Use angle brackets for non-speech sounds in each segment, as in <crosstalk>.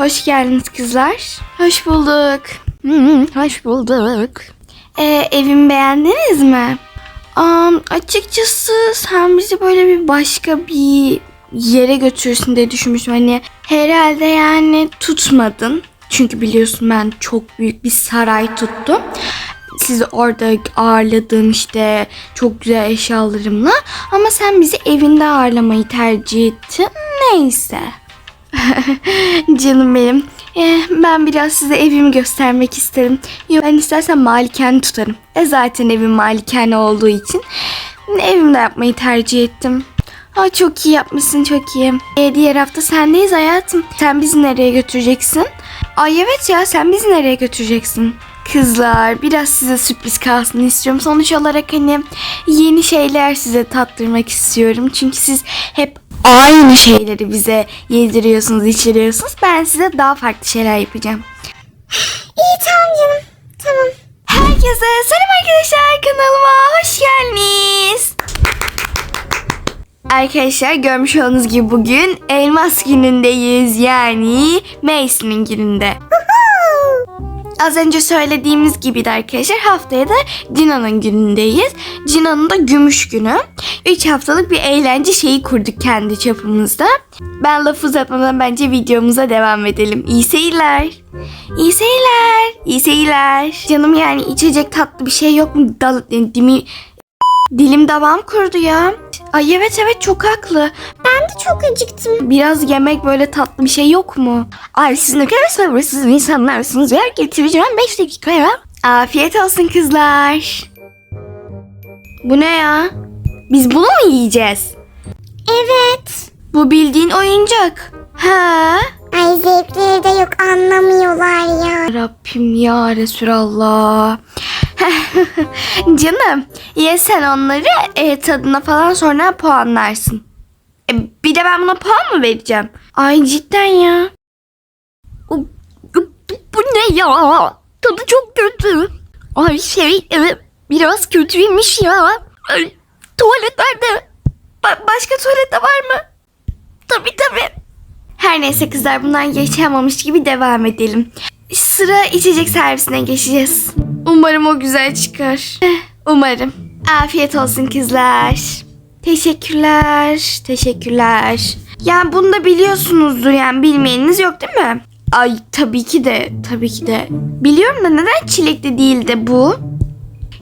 Hoş geldiniz kızlar. Hoş bulduk. hoş bulduk. Ee, evimi beğendiniz mi? Am, açıkçası sen bizi böyle bir başka bir yere götürürsün diye düşünmüştüm. Hani herhalde yani tutmadın. Çünkü biliyorsun ben çok büyük bir saray tuttum. Sizi orada ağırladım işte çok güzel eşyalarımla. Ama sen bizi evinde ağırlamayı tercih ettin. Neyse. <laughs> Canım benim. Eh, ben biraz size evimi göstermek isterim. Yok ben istersen malikane tutarım. E zaten evim malikane olduğu için evimde yapmayı tercih ettim. Aa, çok iyi yapmışsın çok iyi. E, diğer hafta sendeyiz hayatım. Sen bizi nereye götüreceksin? Ay evet ya sen bizi nereye götüreceksin? Kızlar biraz size sürpriz kalsın istiyorum. Sonuç olarak hani yeni şeyler size tattırmak istiyorum. Çünkü siz hep aynı şeyleri bize yediriyorsunuz, içiriyorsunuz. Ben size daha farklı şeyler yapacağım. İyi tamam canım. Tamam. Herkese selam arkadaşlar kanalıma hoş geldiniz. Arkadaşlar görmüş olduğunuz gibi bugün elmas günündeyiz yani Mason'ın gününde. <laughs> Az önce söylediğimiz gibi arkadaşlar haftaya da Dina'nın günündeyiz. Dina'nın da gümüş günü. 3 haftalık bir eğlence şeyi kurduk kendi çapımızda. Ben lafı uzatmadan bence videomuza devam edelim. İyi seyirler. İyi seyirler. İyi seyirler. Canım yani içecek tatlı bir şey yok mu? Dal, dimi, dilim damağım kurudu ya. Ay evet evet çok haklı. Ben de çok acıktım. Biraz yemek böyle tatlı bir şey yok mu? Ay siz ne kadar sabırsız insanlarsınız. Yer getireceğim 5 dakikaya. Afiyet olsun kızlar. Bu ne ya? Biz bunu mu yiyeceğiz? Evet. Bu bildiğin oyuncak. Ha? Ay zevkleri de yok anlamıyorlar ya. Rabbim ya Resulallah. <laughs> Canım ye sen onları e, tadına falan sonra puanlarsın. E, bir de ben buna puan mı vereceğim? Ay cidden ya. Bu, bu ne ya? Tadı çok kötü. Ay şey evet, biraz kötüymüş ya. Ay, tuvalet nerede? Ba- başka tuvalette var mı? Tabii tabii. Her neyse kızlar bundan yaşamamış gibi devam edelim. Sıra içecek servisine geçeceğiz. Umarım o güzel çıkar. Eh, Umarım. Afiyet olsun kızlar. Teşekkürler. Teşekkürler. Yani bunu da biliyorsunuzdur yani bilmeyeniniz yok değil mi? Ay tabii ki de tabii ki de. Biliyorum da neden çilekli değil de bu?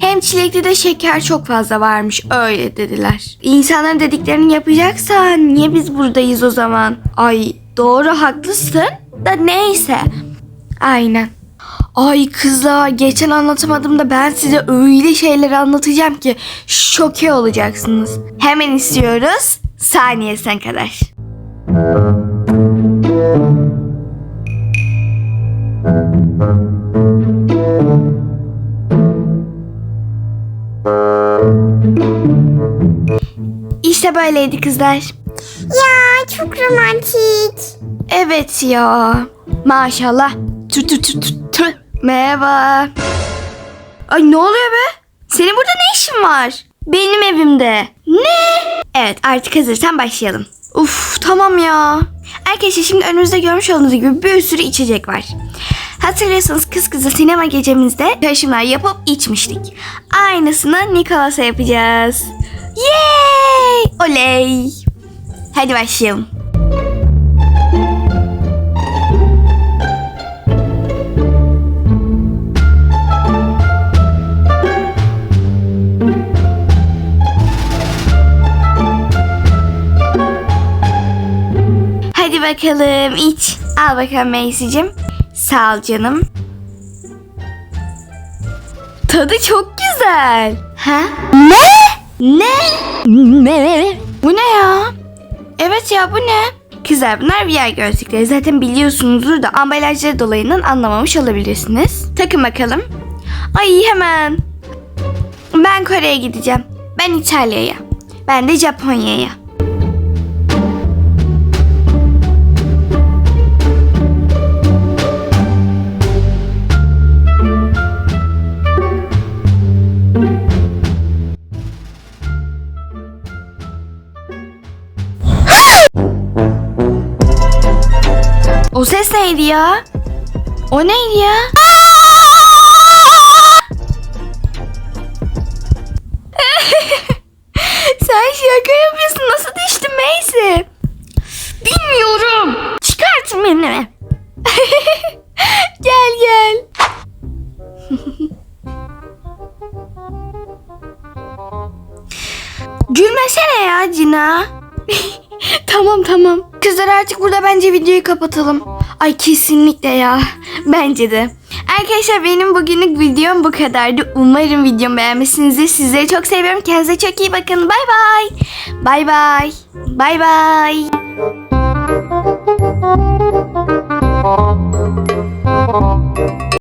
Hem çilekli de şeker çok fazla varmış öyle dediler. İnsanların dediklerini yapacaksan niye biz buradayız o zaman? Ay doğru haklısın da neyse. Aynen. Ay kızlar geçen anlatamadım da ben size öyle şeyler anlatacağım ki şoke olacaksınız. Hemen istiyoruz saniye sen kadar. İşte böyleydi kızlar. Ya çok romantik. Evet ya. Maşallah. Tü tü tü tü tü. Merhaba. Ay ne oluyor be? Senin burada ne işin var? Benim evimde. Ne? Evet artık hazırsan başlayalım. Uf tamam ya. Arkadaşlar şimdi önümüzde görmüş olduğunuz gibi bir sürü içecek var. Hatırlıyorsanız kız kızı sinema gecemizde karışımlar yapıp içmiştik. Aynısını Nikolas'a yapacağız. Yay! Oley! Hadi başlayalım. Hadi bakalım iç. Al bakalım Macy'cim. Sağ ol canım. Tadı çok güzel. Ha? Ne? Ne? Ne? Bu ne ya? Evet ya bu ne? Kızlar bunlar VR gözlükleri. Zaten biliyorsunuzdur da ambalajları dolayından anlamamış olabilirsiniz. Takın bakalım. Ay hemen. Ben Kore'ye gideceğim. Ben İtalya'ya. Ben de Japonya'ya. O ses neydi ya? O neydi ya? <laughs> Sen şaka yapıyorsun. Nasıl düştün Macy? Bilmiyorum. Çıkart beni. <laughs> gel gel. <laughs> Gülmesene ya Cina. Tamam tamam. Kızlar artık burada bence videoyu kapatalım. Ay kesinlikle ya. Bence de. Arkadaşlar benim bugünlük videom bu kadardı. Umarım videomu beğenmişsinizdir. Sizleri çok seviyorum. Kendinize çok iyi bakın. Bay bay. Bay bay. Bay bay.